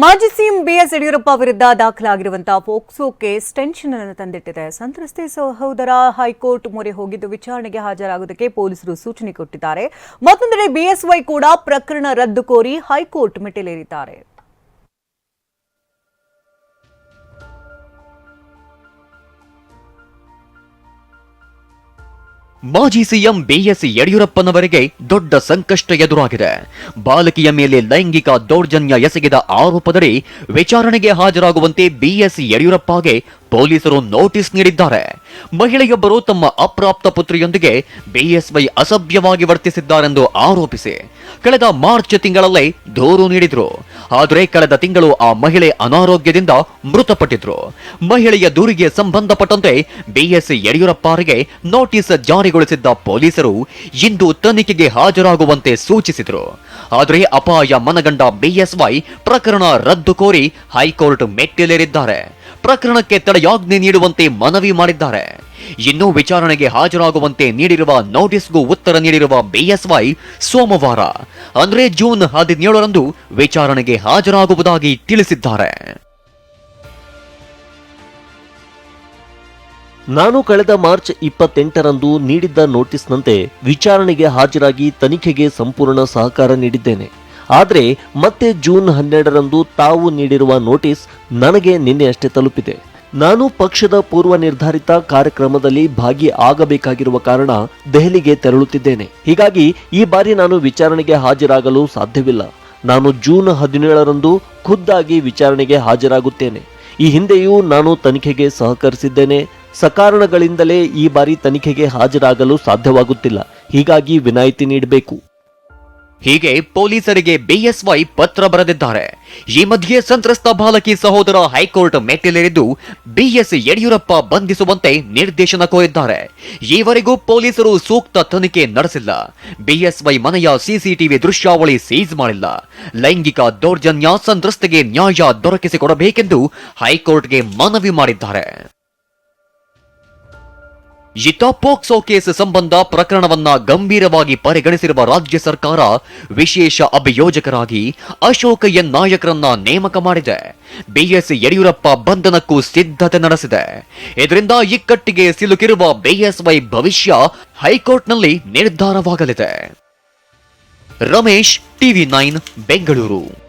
ಮಾಜಿ CM BS Yediyurappa ವಿರುದ್ಧ ದಾಖಲಾಗಿರುವಂತಹ POCSO case tension ಅನ್ನು ತಂದಿಟ್ಟಿದೆ. ಸಂತ್ರಸ್ತೆ ಸಹೋದರ ಹೈಕೋರ್ಟ್ ಮೊರೆ ಹೋಗಿದ್ದು ವಿಚಾರಣೆಗೆ ಹಾಜರಾಗುವುದಕ್ಕೆ ಪೊಲೀಸರು ಸೂಚನೆ ಕೊಟ್ಟಿದ್ದಾರೆ. ಮತ್ತೊಂದೆಡೆ ಬಿಎಸ್ವೈ ಕೂಡ ಪ್ರಕರಣ ರದ್ದು ಕೋರಿ ಹೈಕೋರ್ಟ್ ಮೆಟ್ಟಿಲೇರಿದ್ದಾರೆ. ಮಾಜಿ ಸಿಎಂ ಬಿಎಸ್ ಯಡಿಯೂರಪ್ಪನವರಿಗೆ ದೊಡ್ಡ ಸಂಕಷ್ಟ ಎದುರಾಗಿದೆ. ಬಾಲಕಿಯ ಮೇಲೆ ಲೈಂಗಿಕ ದೌರ್ಜನ್ಯ ಎಸಗಿದ ಆರೋಪದಡಿ ವಿಚಾರಣೆಗೆ ಹಾಜರಾಗುವಂತೆ ಬಿಎಸ್ ಯಡಿಯೂರಪ್ಪಗೆ ಪೊಲೀಸರು ನೋಟಿಸ್ ನೀಡಿದ್ದಾರೆ. ಮಹಿಳೆಯೊಬ್ಬರು ತಮ್ಮ ಅಪ್ರಾಪ್ತ ಪುತ್ರಿಯೊಂದಿಗೆ ಬಿಎಸ್ವೈ ಅಸಭ್ಯವಾಗಿ ವರ್ತಿಸಿದ್ದಾರೆಂದು ಆರೋಪಿಸಿ ಕಳೆದ ಮಾರ್ಚ್ ತಿಂಗಳಲ್ಲೇ ದೂರು ನೀಡಿದ್ರು. ಆದರೆ ಕಳೆದ ತಿಂಗಳು ಆ ಮಹಿಳೆ ಅನಾರೋಗ್ಯದಿಂದ ಮೃತಪಟ್ಟಿದ್ರು. ಮಹಿಳೆಯ ದೂರಿಗೆ ಸಂಬಂಧಪಟ್ಟಂತೆ ಬಿಎಸ್ ಯಡಿಯೂರಪ್ಪರಿಗೆ ನೋಟಿಸ್ ಜಾರಿಗೊಳಿಸಿದ್ದ ಪೊಲೀಸರು ಇಂದು ತನಿಖೆಗೆ ಹಾಜರಾಗುವಂತೆ ಸೂಚಿಸಿದ್ರು. ಆದರೆ ಅಪಾಯ ಮನಗಂಡ ಬಿಎಸ್ವೈ ಪ್ರಕರಣ ರದ್ದು ಕೋರಿ ಹೈಕೋರ್ಟ್ ಮೆಟ್ಟಿಲೇರಿದ್ದಾರೆ. ಪ್ರಕರಣಕ್ಕೆ ತಡೆಯಾಜ್ಞೆ ನೀಡುವಂತೆ ಮನವಿ ಮಾಡಿದ್ದಾರೆ. ಇನ್ನು ವಿಚಾರಣೆಗೆ ಹಾಜರಾಗುವಂತೆ ನೀಡಿರುವ ನೋಟಿಸ್ಗೂ ಉತ್ತರ ನೀಡಿರುವ ಬಿಎಸ್ವೈ ಸೋಮವಾರ, ಅಂದ್ರೆ ಜೂನ್ ಹದಿನೇಳರಂದು ವಿಚಾರಣೆಗೆ ಹಾಜರಾಗುವುದಾಗಿ ತಿಳಿಸಿದ್ದಾರೆ. ನಾನು ಕಳೆದ ಮಾರ್ಚ್ ಇಪ್ಪತ್ತೆಂಟರಂದು ನೀಡಿದ್ದ ನೋಟಿಸ್ನಂತೆ ವಿಚಾರಣೆಗೆ ಹಾಜರಾಗಿ ತನಿಖೆಗೆ ಸಂಪೂರ್ಣ ಸಹಕಾರ ನೀಡಿದ್ದೇನೆ. ಆದರೆ ಮತ್ತೆ ಜೂನ್ ಹನ್ನೆರಡರಂದು ತಾವು ನೀಡಿರುವ ನೋಟಿಸ್ ನನಗೆ ನಿನ್ನೆಯಷ್ಟೇ ತಲುಪಿದೆ. ನಾನು ಪಕ್ಷದ ಪೂರ್ವ ನಿರ್ಧಾರಿತ ಕಾರ್ಯಕ್ರಮದಲ್ಲಿ ಭಾಗಿ ಆಗಬೇಕಾಗಿರುವ ಕಾರಣ ದೆಹಲಿಗೆ ತೆರಳುತ್ತಿದ್ದೇನೆ. ಹೀಗಾಗಿ ಈ ಬಾರಿ ನಾನು ವಿಚಾರಣೆಗೆ ಹಾಜರಾಗಲು ಸಾಧ್ಯವಿಲ್ಲ. ನಾನು ಜೂನ್ ಹದಿನೇಳರಂದು ಖುದ್ದಾಗಿ ವಿಚಾರಣೆಗೆ ಹಾಜರಾಗುತ್ತೇನೆ. ಈ ಹಿಂದೆಯೂ ನಾನು ತನಿಖೆಗೆ ಸಹಕರಿಸಿದ್ದೇನೆ. ಸಕಾರಣಗಳಿಂದಲೇ ಈ ಬಾರಿ ತನಿಖೆಗೆ ಹಾಜರಾಗಲು ಸಾಧ್ಯವಾಗುತ್ತಿಲ್ಲ. ಹೀಗಾಗಿ ವಿನಾಯಿತಿ ನೀಡಬೇಕು. ಹೀಗೆ ಪೊಲೀಸರಿಗೆ ಬಿಎಸ್ವೈ ಪತ್ರ ಬರೆದಿದ್ದಾರೆ. ಈ ಮಧ್ಯೆ ಸಂತ್ರಸ್ತ ಬಾಲಕಿ ಸಹೋದರ ಹೈಕೋರ್ಟ್ ಮೆಟ್ಟಿಲೇರಿದ್ದು ಬಿಎಸ್ ಯಡಿಯೂರಪ್ಪ ಬಂಧಿಸುವಂತೆ ನಿರ್ದೇಶನ ಕೋರಿದ್ದಾರೆ. ಈವರೆಗೂ ಪೊಲೀಸರು ಸೂಕ್ತ ತನಿಖೆ ನಡೆಸಿಲ್ಲ. ಬಿಎಸ್ವೈ ಮನೆಯ ಸಿಸಿಟಿವಿ ದೃಶ್ಯಾವಳಿ ಸೀಜ್ ಮಾಡಿಲ್ಲ. ಲೈಂಗಿಕ ದೌರ್ಜನ್ಯ ಸಂತ್ರಸ್ತೆಗೆ ನ್ಯಾಯ ದೊರಕಿಸಿಕೊಡಬೇಕೆಂದು ಹೈಕೋರ್ಟ್ಗೆ ಮನವಿ ಮಾಡಿದ್ದಾರೆ. ಪೋಕ್ಸೋ ಕೇಸ್ ಸಂಬಂಧ ಪ್ರಕರಣವನ್ನ ಗಂಭೀರವಾಗಿ ಪರಿಗಣಿಸಿರುವ ರಾಜ್ಯ ಸರ್ಕಾರ ವಿಶೇಷ ಅಭಿಯೋಜಕರಾಗಿ ಅಶೋಕ ಎನ್. ನಾಯಕರನ್ನ ನೇಮಕ ಮಾಡಿದೆ. ಬಿಎಸ್. ಯಡಿಯೂರಪ್ಪ ಬಂಧನಕ್ಕೂ ಸಿದ್ಧತೆ ನಡೆಸಿದೆ. ಇದರಿಂದ ಇಕ್ಕಟ್ಟಿಗೆ ಸಿಲುಕಿರುವ ಬಿಎಸ್ವೈ ಭವಿಷ್ಯ ಹೈಕೋರ್ಟ್ನಲ್ಲಿ ನಿರ್ಧಾರವಾಗಲಿದೆ. Ramesh, TV nine, Bengaluru.